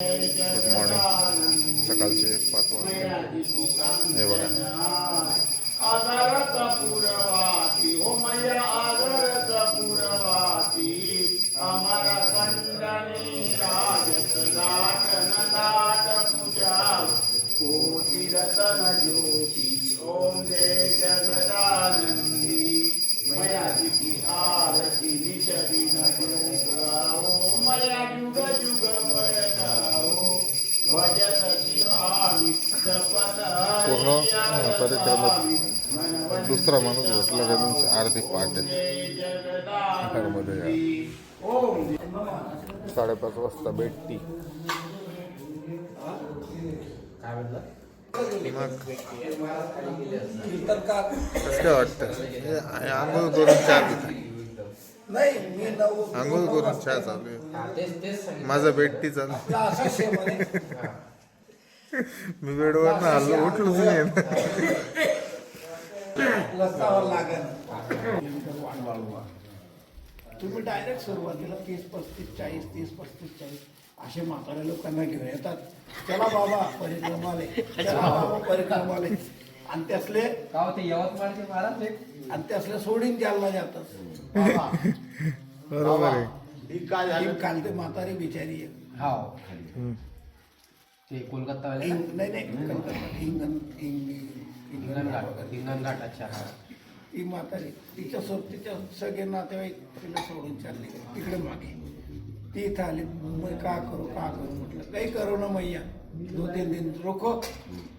Good morning सकाळचे पाच वाजले हे बघा. आदरचा पुरवाती हो मैया आदरचा पुरवाती आम्हाला अं, दुसरा माणूस भेटला का तुमची आरती पाठ घरमध्ये साडेपाच वाजता भेटती. काय वाटतं? हे आंघोळ करून चहा आंघोळ करून चहा चालू आहे. माझा भेटती चालू मी बेडवर ना हल्लो लागेल. तुम्ही डायरेक्ट सुरुवातीला तीस पस्तीस चाळीस तीस पस्तीस चाळीस असे म्हाताऱ्या लोकांना घेऊन येतात. चला बाबा परिक्रमाले. चला बाबा परिक्रमाले. आणि त्यासले गाव ते यवतमाळचे महाराज आणि त्यासले सोडून जालना जातात. बाबा, बरोबर आहे. ही काय झालं? ही काल ते म्हातारी बिचारी आहे. हाव ते कोलकाता वाले इंग- नाही नाही कलकत्ता, इंगन इंग- हिंगणघाट इंगन हिंगणघाट. अच्छा हा. ती म्हातारी. तिच्या सो तिच्या सगळे नातेवाईक तिला सोडून चालले. तिकडे मागे. ती इथं आली. मग का करू का करू? म्हटलं. काही करो ना मैया. दो तीन दिन रोको.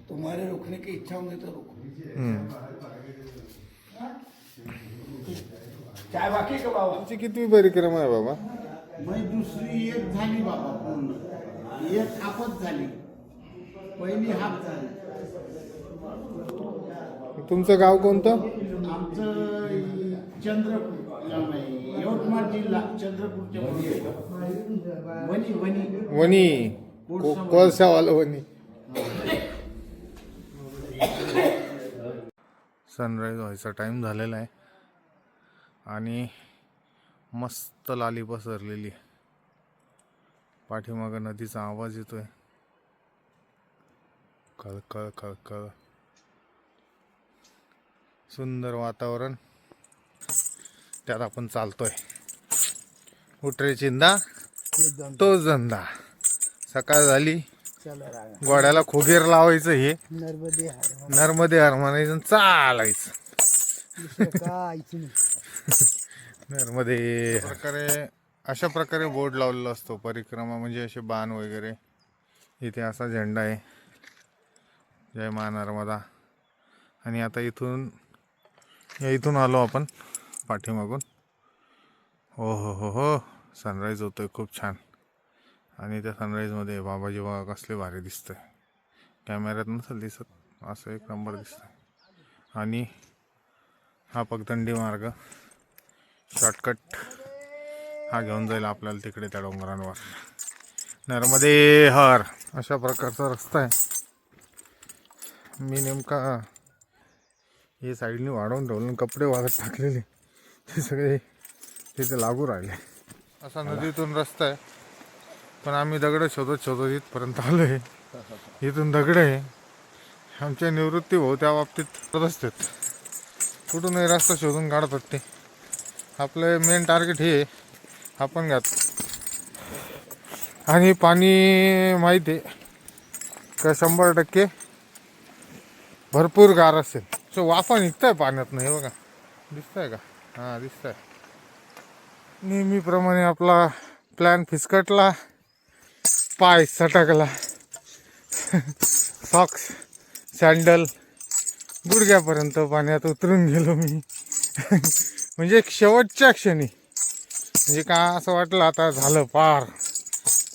तुम्हारे रोकने की इच्छा होंगी तो रोको. चाय बाकी का बाबा? तुमची किती परिक्रमा आहे बाबा? मग दुसरी एक झाली बाबा पूर्ण. एक हापच झाली. पहिली हाप झाली. तुमचं गाव कोणतं? आमचं चंद्रपूर नाही, यवतमाळ जिल्हा चंद्रपूरच्या मध्ये वणी वणी वणी को- वणी सनराईज व्हायचा टाईम झालेला आहे. आणि मस्त लाली पसरलेली. आहे पाठीमागं नदीचा आवाज येतोय. कळ कळ कळ कळ. सुंदर वातावरण. त्यात आपण चालतोय. उठरे चिंदा तो धंदा सकाळ झाली. गोड्याला खोगीर लावायचं हे. नर्मदे नर्मदे हर म्हणायचं चालायचं. नर्मदे प्रकारे अशा प्रकारे बोर्ड लावलेला असतो. परिक्रमा म्हणजे असे बाण वगैरे. इथे असा झेंडा आहे. जय मा नर्मदा. आणि आता इथून या इथून आलो आपण पाठीमागून. हो हो हो हो. सनराईज आहे खूप छान. आणि त्या सनराईजमध्ये बाबाजी बाबा कसले भारी दिसतं आहे कॅमेऱ्यात नसेल दिसत असं एक नंबर दिसतंय. आणि हा पगदंडी मार्ग. शॉर्टकट हा घेऊन जाईल आपल्याला तिकडे त्या डोंगरांवर. नर्मदे हर अशा प्रकारचा रस्ता आहे. मी नेमका हे साईडने वाढवून ठेवलं कपडे वाढत टाकलेले. ते सगळे तिथे लागू राहिले. असा नदीतून रस्ता आहे. पण आम्ही दगड शोधत शोधत इथपर्यंत आलो आहे इथून दगड आहे. आमच्या निवृत्ती भाऊ त्या बाबतीत करत असतात कुठूनही रस्ता शोधून काढतात ते. आपलं मेन टार्गेट हे हा पण घात आणि पाणी माहिती आहे. का शंभर टक्के भरपूर गार असेल. सो वाफा आहे पाण्यात नाही बघा. दिसतंय का? हां दिसतंय. नेहमीप्रमाणे आपला प्लॅन फिसकटला. पाय सटकला. सॉक्स सँडल गुडघ्यापर्यंत पाण्यात उतरून गेलो मी. म्हणजे शेवटच्या क्षणी. म्हणजे का असं वाटलं आता झालं पार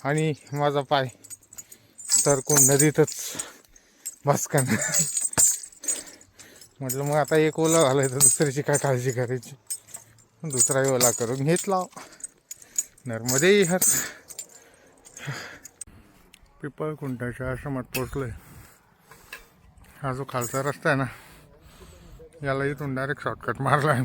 आणि माझा पाय सरकून नदीतच भस्कन. म्हटलं मग आता एक ओला झालाय तर दुसऱ्याची काय काळजी करायची? दुसराही ओला करून घेतला. नर्मदे हर पिपळकुंटाच्या आश्रमात पोचलोय हा जो खालचा रस्ता आहे ना याला इथून डायरेक्ट शॉर्टकट मारला आहे.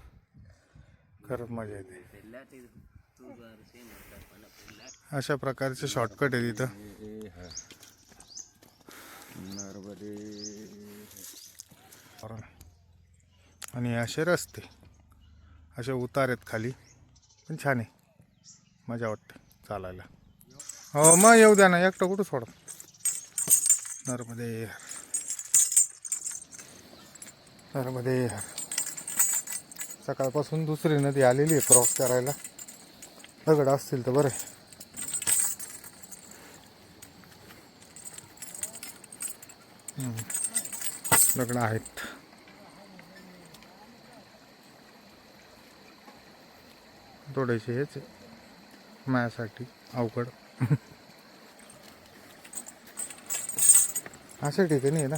खरंच मजा येते. अशा प्रकारचे शॉर्टकट आहे तिथं. आणि असे रस्ते असे उतार आहेत खाली. पण छान आहे. मजा वाटते चालायला. हो मग येऊ द्या ना. एकटं कुठं सोडा. नर्मदे. नर्मदे. सकाळपासून दुसरी नदी आलेली आहे क्रॉस करायला. दगड असतील तर बरं. दगड आहेत. थोडेसे हेच माझ्यासाठी अवघड. अशा ठिकाणी आहे ना.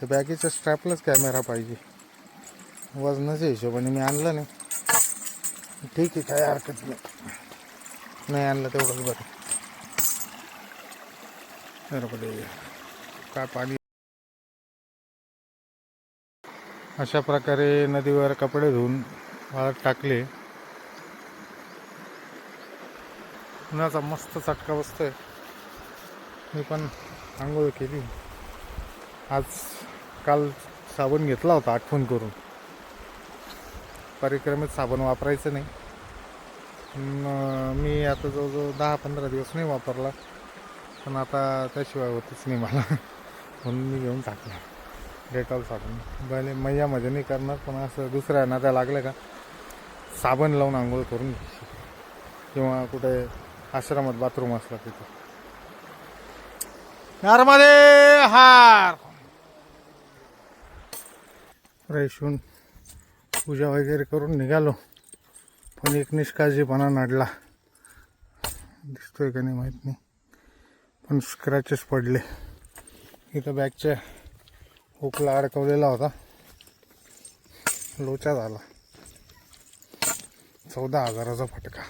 त्या बॅगेच्या स्ट्रॅपलाच कॅमेरा पाहिजे. वजनाच्या हिशोबाने मी आणलं नाही. ठीक आहे काय हरकत नाही. नाही आणलं तेवढंच बरं. बरोबर काय पाणी अशा प्रकारे नदीवर कपडे धुवून वाळत टाकले. उन्हाचा मस्त चटका बसतोय. मी पण आंघोळ केली. आज काल साबण घेतला होता आठवण करून. परिक्रमेत साबण वापरायचं नाही. पण मी आता जवळजवळ दहा पंधरा दिवस नाही वापरला. पण आता त्याशिवाय होतच नाही मला. म्हणून मी घेऊन टाकला. डेटॉल साबण. भले मैयामध्ये नाही करणार पण असं दुसऱ्या त्या लागलं का साबण लावून आंघोळ करून किंवा कुठे आश्रमात बाथरूम असला तिथं. नर्मदे हार! फ्रेश होऊन पूजा वगैरे करून निघालो. पण एक निष्काळजीपणा नडला. दिसतोय का नाही माहीत नाही. पण स्क्रॅचेस पडले. इथं बॅगच्या हुकला अडकवलेला होता. लोचा झाला. चौदा हजाराचा फटका.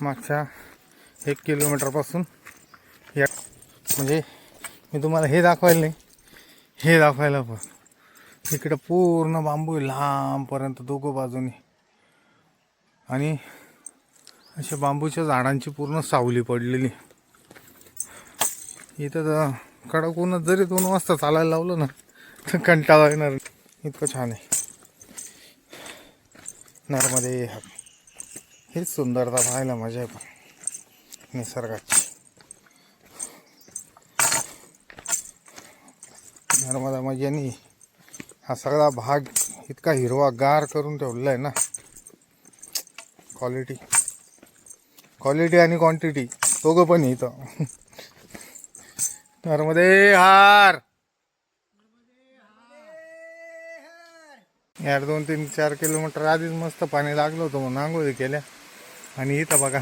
मागच्या एक किलोमीटरपासून या म्हणजे मी तुम्हाला हे दाखवायला नाही. हे दाखवायला पण. इकडं पूर्ण बांबू आहे लांबपर्यंत दोघं बाजूनी. आणि अशा बांबूच्या झाडांची पूर्ण सावली पडलेली. इथं तर कडक ऊनच जरी दोन वाजता चालायला लावलं ना तर कंटाळा येणार इतकं छान आहे. नर्मदे हेच सुंदरता पाहायला मजा आहे पण निसर्गाची. नर्मदा मैयानी हा सगळा भाग इतका हिरवा गार करून ठेवलेला आहे ना. क्वालिटी क्वालिटी आणि क्वांटिटी दोघं पण इथं. नर्मदे हार. यार दोन तीन चार किलोमीटर आधीच मस्त पाणी लागलं होतं म्हणून आंघोळी केल्या. आणि इथं बघा.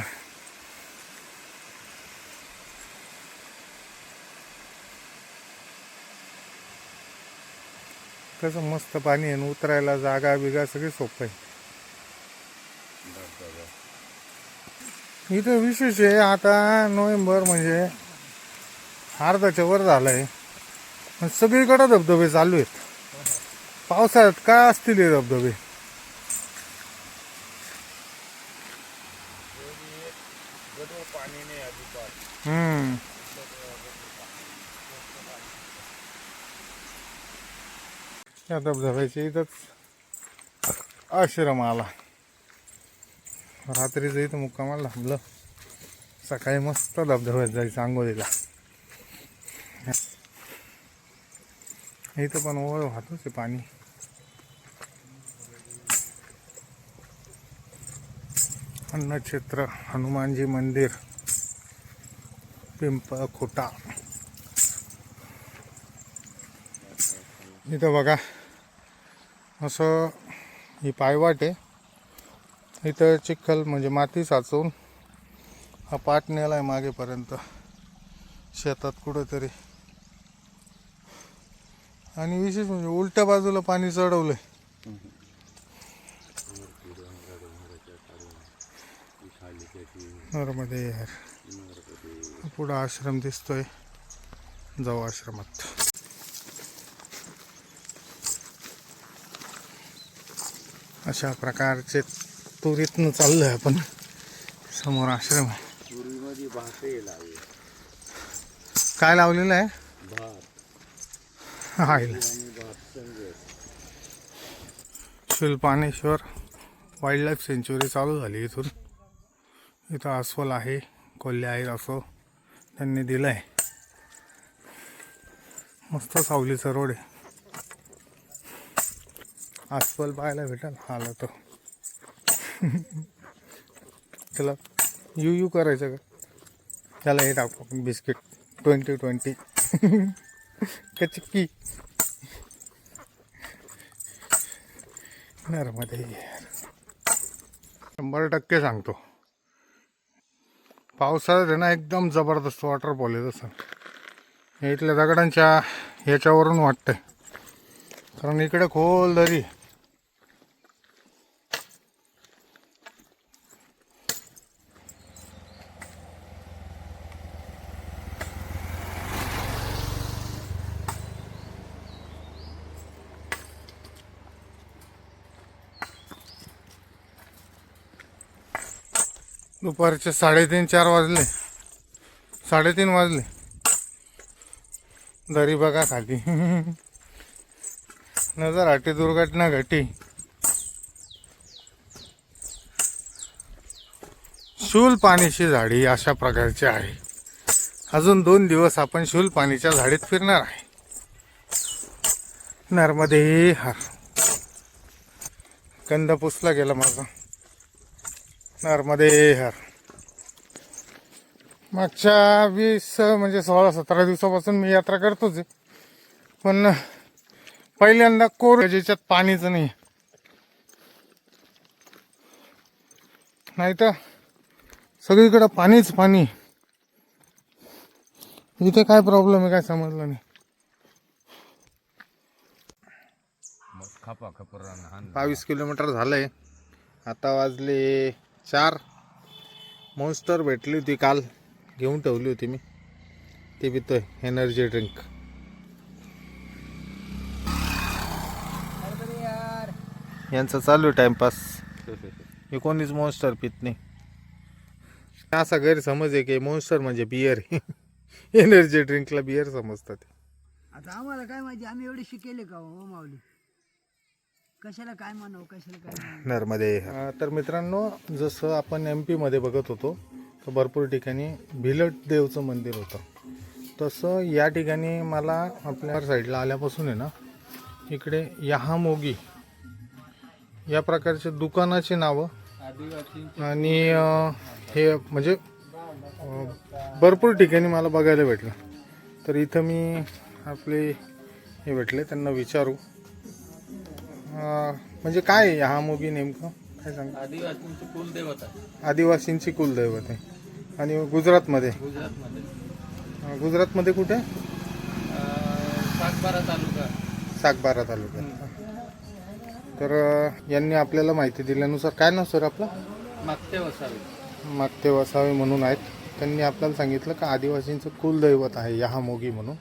कसं मस्त पाणी आहे आणि उतरायला जागा बिगा सगळी सोपं आहे. इथं विशेष आहे आता नोव्हेंबर म्हणजे अर्धाच्या वर झालं आहे सगळीकडं धबधबे चालू आहेत. पावसाळ्यात काय असतील हे धबधबे? या धबधब्याच्या इथंच आश्रम आला रात्रीचं इथं मुक्कामाला थांबलं. सकाळी मस्त धबधब्यात जायचं आंघोळीला. इथं पण ओळ वाहतोच आहे पाणी. अन्नक्षेत्र हनुमानजी मंदिर पिंपळ खोटा इथं बघा. असं ही पायवाट आहे. इथं चिखल म्हणजे माती साचवून हा पाट नेला आहे मागेपर्यंत. शेतात कुठंतरी. आणि विशेष म्हणजे उलट्या बाजूला पाणी चढवलंय. नर्मदे यार. पुढं आश्रम दिसतोय. जाऊ आश्रमात. अशा प्रकारचे तुरीतनं चाललोय आपण. समोर आश्रम आहे. काय लावलेलं आहे? Hi Shilpaneshwar wildlife sanctuary चालू झाली इथून. इथं अस्वल आहे कोल्हे आहेत असं त्यांनी दिलं आहे मस्त सावलीचा रोड आहे. अस्वल पाहायला भेटेल. आला तर त्याला यू यू करायचं का? त्याला हे टाकू. आपण बिस्किट. Twenty twenty. का चिक्की नर्मदे. शंभर टक्के सांगतो. पावसाळ्यात आहे ना एकदम जबरदस्त वॉटरफॉल आहे तसं इथल्या दगडांच्या ह्याच्यावरून वाटतंय. कारण इकडे खोल दरी. दुपारचे साडेतीन चार वाजले. साडेतीन वाजले. दरी बघा खाली. नजर आटी दुर्घटना घटी. शूल पाणीची झाडी अशा प्रकारची आहे. अजून दोन दिवस आपण शूल पाणीच्या झाडीत फिरणार आहे. नर्मदे हर. कंद पुसला गेला माझा. नर्मदे हर. मागच्या वीस म्हणजे सोळा सतरा दिवसापासून मी यात्रा करतोच आहे. पण पहिल्यांदा कोर ज्याच्यात पाणीच नाही नाही तर सगळीकडं पाणीच पाणी इथे काय प्रॉब्लेम आहे काय समजलं नाही. बावीस किलोमीटर झालंय. आता वाजले चार. मॉन्स्टर भेटली होती काल. घेऊन ठेवली होती मी. ते पितोय एनर्जी ड्रिंक यांचं चालू आहे टाइमपास. हे कोणीच मॉन्स्टर पित नाही. असा गैरसमज आहे की मॉन्स्टर म्हणजे बियर एनर्जी ड्रिंकला बियर समजतात. आता आम्हाला काय माहिती आम्ही एवढे शिकेले का हो माऊली? कशाला काय म्हणावं कशाला काय नर्मदे. तर मित्रांनो जसं आपण एम पीमध्ये बघत होतो तर भरपूर ठिकाणी भिलट देवचं मंदिर होतं. तसं या ठिकाणी मला आपल्या साईडला आल्यापासून आहे ना इकडे यहामोगी या प्रकारचे दुकानाची नावं आणि हे म्हणजे भरपूर ठिकाणी मला बघायला भेटलं. तर इथं मी आपले हे भेटले त्यांना विचारू. म्हणजे काय आहे हा मोगी नेमकं? काय सांग? आदिवासींची कुलदेवता आदिवासींची कुलदैवत आहे. आणि गुजरातमध्ये? गुजरातमध्ये. कुठे? सातबारा तालुका. सागबारा तालुक्यात. तर यांनी आपल्याला माहिती दिल्यानुसार काय नाव सर आपलं? मागते वसावे. मागते वसावे म्हणून आहेत. त्यांनी आपल्याला सांगितलं का आदिवासींचं कुलदैवत आहे यहामोगी म्हणून.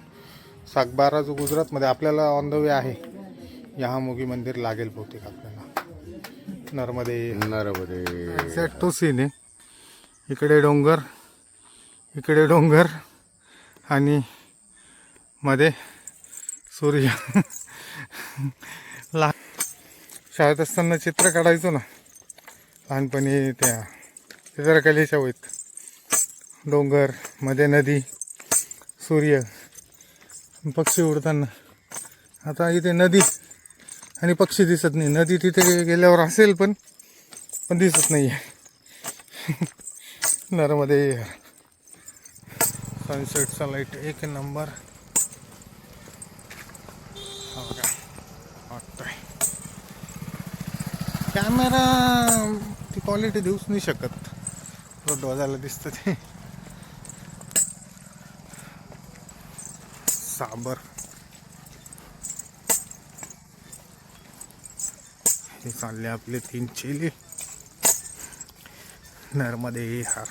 सागबारा जो गुजरातमध्ये आपल्याला ऑन द वे आहे यहामोगी मंदिर लागेल बहुतेक आपल्याला. नर्मदे. नर्मदे. एक्झॅक्ट तो सीन आहे. इकडे डोंगर इकडे डोंगर आणि मध्ये सूर्य. ला शाळेत असताना चित्र काढायचो ना. लहानपणी त्या चित्रकलेच्या वयत डोंगरमध्ये नदी सूर्य पक्षी उडताना. आता इथे नदी आणि पक्षी दिसत नाही. नदी तिथे गेल्यावर असेल पण पण दिसत नाही आहे नर्मदे. सनसेटचा लाइट एक नंबर. हो कॅमेरा ती क्वालिटी देऊच नाही शकत. डोजायला दिसतं ते. साबर. हे चालले आपले तीन चिली. नर्मदे हा.